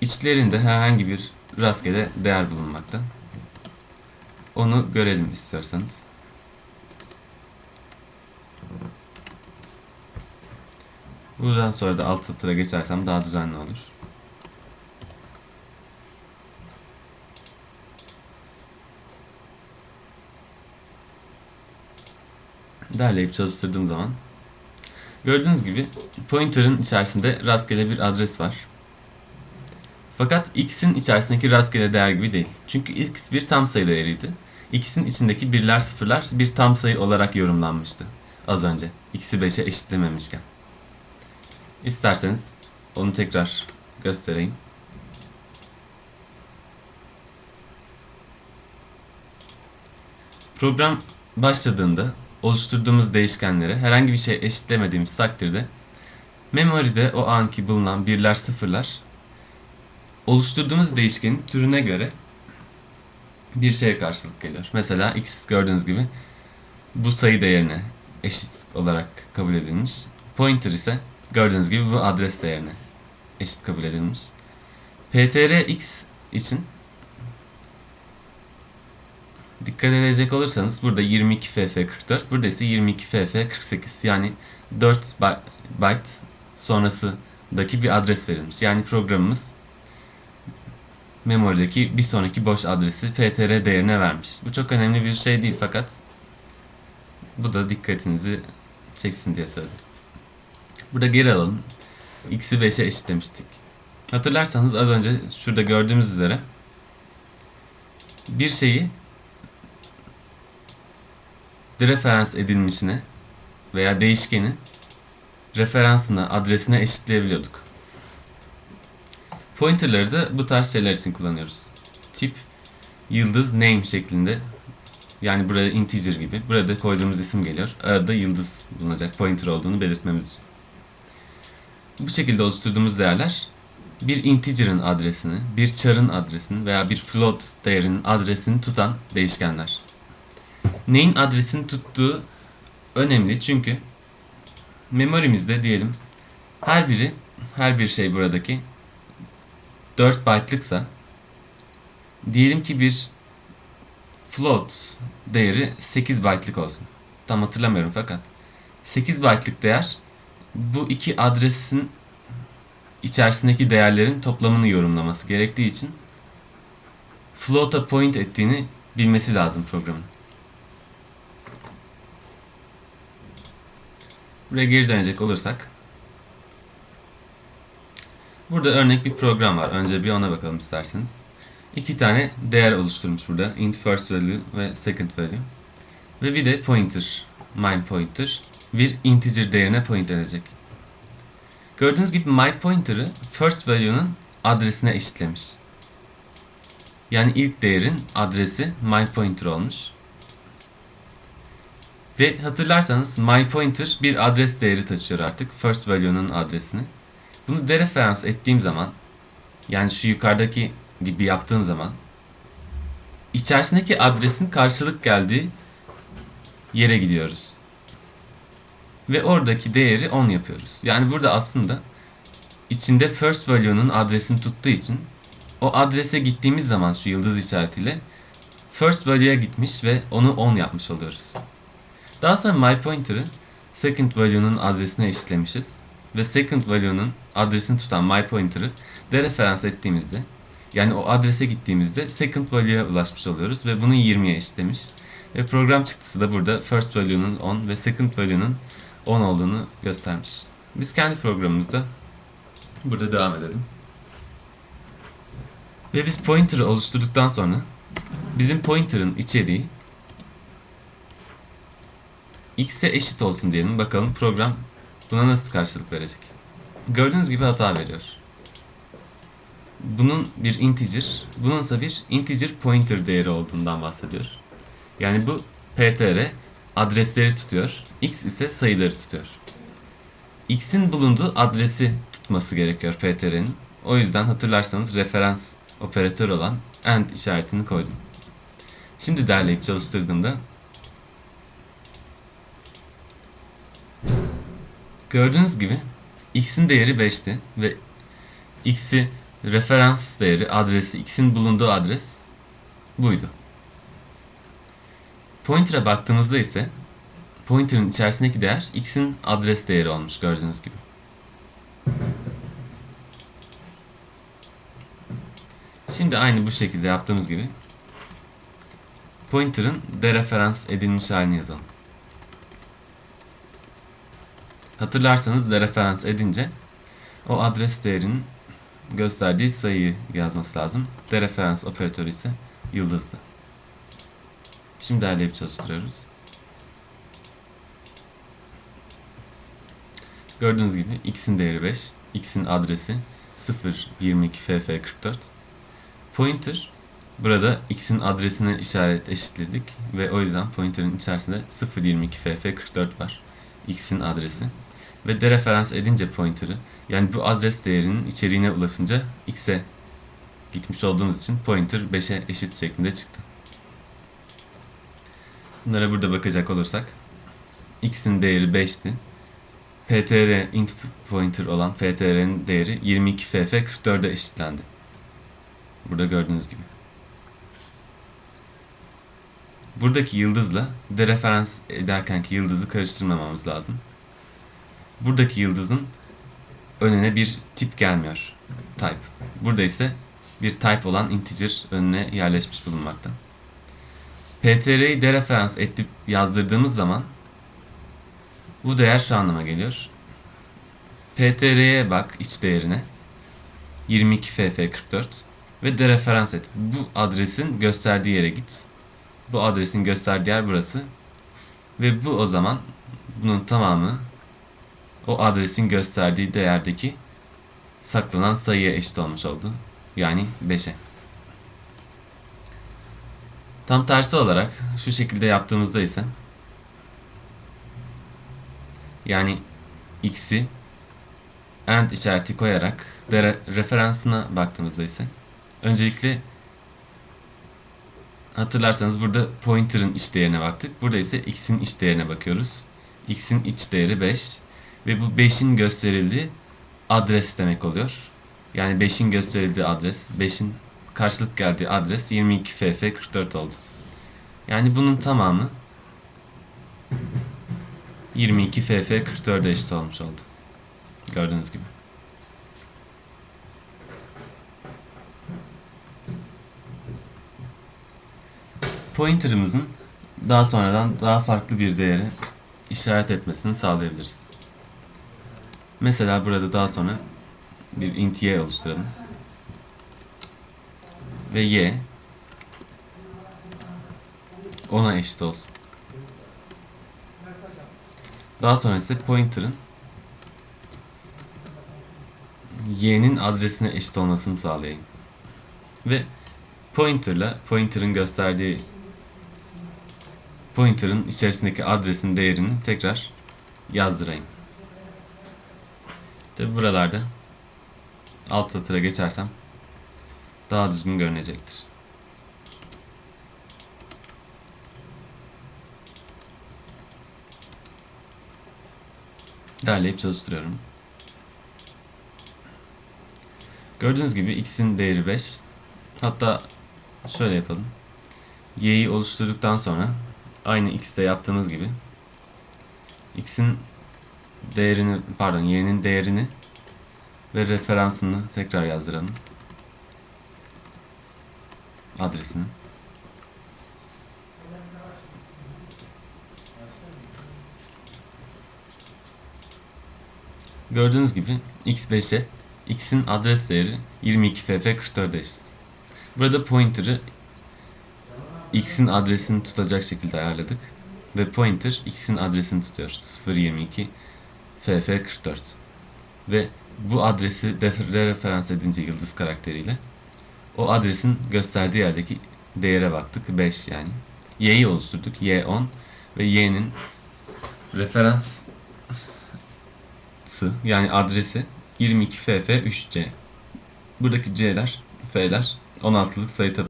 içlerinde herhangi bir rastgele değer bulunmakta. Onu görelim istiyorsanız. Buradan sonra da alt satıra geçersem daha düzenli olur. Derleyip çalıştırdığım zaman gördüğünüz gibi pointer'ın içerisinde rastgele bir adres var. Fakat x'in içerisindeki rastgele değer gibi değil. Çünkü x bir tam sayı değeriydi. x'in içindeki birler sıfırlar bir tam sayı olarak yorumlanmıştı az önce. x'i 5'e eşitlememişken. İsterseniz onu tekrar göstereyim. Program başladığında oluşturduğumuz değişkenlere herhangi bir şey eşitlemediğimiz takdirde memory'de o anki bulunan birler sıfırlar oluşturduğumuz değişkenin türüne göre bir şeye karşılık geliyor. Mesela x gördüğünüz gibi bu sayı değerine eşit olarak kabul edilmiş. Pointer ise gördüğünüz gibi bu adres değerine eşit kabul edilmiş. ptrx için dikkat edecek olursanız burada 22ff44 burada ise 22ff48 yani 4 byte sonrasındaki bir adres verilmiş. Yani programımız memorideki bir sonraki boş adresi ptr değerine vermiş. Bu çok önemli bir şey değil fakat bu da dikkatinizi çeksin diye söyledim. Burada geri alalım. X'i 5'e eşitlemiştik. Hatırlarsanız az önce şurada gördüğümüz üzere bir şeyi referans edilmişine veya değişkeni referansına, adresine eşitleyebiliyorduk. Pointer'ları da bu tarz şeyler için kullanıyoruz. Tip yıldız name şeklinde yani burada integer gibi. Burada koyduğumuz isim geliyor. Arada yıldız bulunacak pointer olduğunu belirtmemiz için. Bu şekilde oluşturduğumuz değerler bir integer'ın adresini, bir char'ın adresini veya bir float değerinin adresini tutan değişkenler. Neyin adresini tuttuğu önemli çünkü memorimizde diyelim her biri, her bir şey buradaki 4 byte'lıksa diyelim ki bir float değeri 8 byte'lık olsun. Tam hatırlamıyorum fakat 8 byte'lık değer bu iki adresin içerisindeki değerlerin toplamını yorumlaması gerektiği için float'a point ettiğini bilmesi lazım programın. Buraya geri dönecek olursak Burada örnek bir program var. Önce bir ona bakalım isterseniz. İki tane değer oluşturmuş burada. int first value ve second value. Ve bir de pointer, my pointer bir integer değerine point edecek. Gördüğünüz gibi my pointer'ı first value'nun adresine eşitlemiş. Yani ilk değerin adresi my pointer olmuş. Ve hatırlarsanız my pointer bir adres değeri taşıyor artık first value'nun adresini. Bunu dereferans ettiğim zaman yani şu yukarıdaki gibi yaptığım zaman içerisindeki adresin karşılık geldiği yere gidiyoruz. Ve oradaki değeri 10 yapıyoruz. Yani burada aslında içinde first value'nun adresini tuttuğu için o adrese gittiğimiz zaman şu yıldız işaretiyle first value'ya gitmiş ve onu 10 yapmış oluyoruz. Daha sonra my pointer'ı second value'nun adresine eşitlemişiz ve second value'nun adresini tutan my pointer'ı dereferans ettiğimizde yani o adrese gittiğimizde second value'ya ulaşmış oluyoruz ve bunu 20'ye eşitlemiş. Ve program çıktısı da burada first value'nun 10 ve second value'nun 10 olduğunu göstermiş. Biz kendi programımızda burada devam edelim. Ve biz pointer'ı oluşturduktan sonra bizim pointer'ın içeriği x'e eşit olsun diyelim. Bakalım program buna nasıl karşılık verecek. Gördüğünüz gibi hata veriyor. Bunun bir integer, bununsa bir integer pointer değeri olduğundan bahsediyor. Yani bu ptr adresleri tutuyor, x ise sayıları tutuyor. x'in bulunduğu adresi tutması gerekiyor ptr'nin. O yüzden hatırlarsanız referans operatör olan AND işaretini koydum. Şimdi derleyip çalıştırdığımda Gördüğünüz gibi x'in değeri 5'ti ve x'i referans değeri, adresi, x'in bulunduğu adres buydu. Pointer'a baktığımızda ise pointer'ın içerisindeki değer x'in adres değeri olmuş gördüğünüz gibi. Şimdi aynı bu şekilde yaptığımız gibi pointer'ın dereferans edilmiş halini yazalım. Hatırlarsanız dereferans edince o adres değerinin gösterdiği sayıyı yazması lazım. Dereferans operatörü ise yıldızdı. Şimdi derleyip çalıştırıyoruz. Gördüğünüz gibi x'in değeri 5, x'in adresi 022ff44. Pointer burada x'in adresine işaret eşitledik ve o yüzden pointer'ın içerisinde 022ff44 var. x'in adresi ve dereferans edince pointer'ı yani bu adres değerinin içeriğine ulaşınca x'e gitmiş olduğumuz için pointer 5'e eşit şeklinde çıktı. Bunlara burada bakacak olursak x'in değeri 5'ti. PTR int pointer olan PTR'nin değeri 22FF44'e eşitlendi. Burada gördüğünüz gibi. Buradaki yıldızla dereferans ederkenki yıldızı karıştırmamamız lazım. Buradaki yıldızın önüne bir tip gelmiyor. Type. Burada ise bir type olan integer önüne yerleşmiş bulunmakta. PTR'yi dereferans edip yazdırdığımız zaman bu değer şu anlama geliyor. PTR'ye bak iç değerine 22FF44 ve dereferans et. Bu adresin gösterdiği yere git. Bu adresin gösterdiği yer burası. Ve bu o zaman bunun tamamı o adresin gösterdiği değerdeki saklanan sayıya eşit olmuş oldu. Yani 5'e. Tam tersi olarak şu şekilde yaptığımızda ise yani x'i and işareti koyarak referansına baktığımızda ise öncelikle hatırlarsanız burada pointer'ın iç değerine baktık. Burada ise x'in iç değerine bakıyoruz. x'in iç değeri 5 ve bu 5'in gösterildiği adres demek oluyor. Yani 5'in gösterildiği adres, 5'in karşılık geldiği adres 22FF44 oldu. Yani bunun tamamı 22FF44'e eşit olmuş oldu. Gördüğünüz gibi. Pointer'ımızın daha sonradan daha farklı bir değeri işaret etmesini sağlayabiliriz. Mesela burada daha sonra bir int y oluşturalım. Ve y ona eşit olsun. Daha sonra ise pointer'ın y'nin adresine eşit olmasını sağlayayım. Ve pointer'la pointer'ın gösterdiği pointer'ın içerisindeki adresin değerini tekrar yazdırayım. Tabi buralarda alt satıra geçersem daha düzgün görünecektir. Derleyip çalıştırıyorum. Gördüğünüz gibi x'in değeri 5. Hatta şöyle yapalım. y'yi oluşturduktan sonra aynı x'te yaptığımız gibi x'in değerini pardon y'nin değerini ve referansını tekrar yazdıralım. Adresini. Gördüğünüz gibi x5'e x'in adres değeri 22ff44'e eşit. Burada pointer'ı x'in adresini tutacak şekilde ayarladık ve pointer x'in adresini tutuyor 022 ff44 ve bu adresi referans edince yıldız karakteriyle o adresin gösterdiği yerdeki değere baktık 5 yani y'yi oluşturduk y10 ve y'nin referans yani adresi 22FF3C. Buradaki C'ler, F'ler 16'lık sayı tabi.